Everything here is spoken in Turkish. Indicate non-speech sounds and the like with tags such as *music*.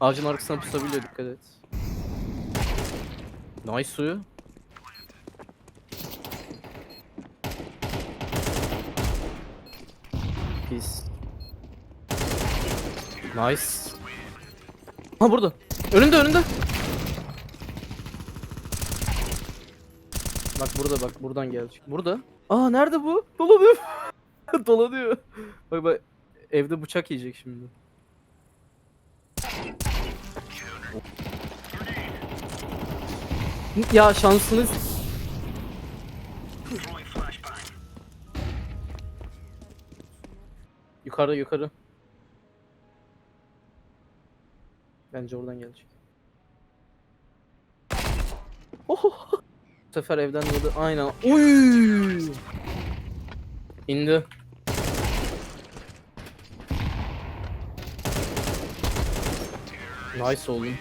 Ağacın arkasına pusabiliyor dikkat et. Nice suyu. Pis. Nice. Ha burada. Önünde önünde. Bak burada bak buradan gelecek. Burada. Aa nerede bu? Dolanıyor. *laughs* Dolanıyor. Bak bak evde bıçak yiyecek şimdi. Ya şansınız. Yukarı yukarı. Bence oradan gelecek. Oho. Bu sefer evden yedi. Aynen. Uy. İndi. Nice oğlum.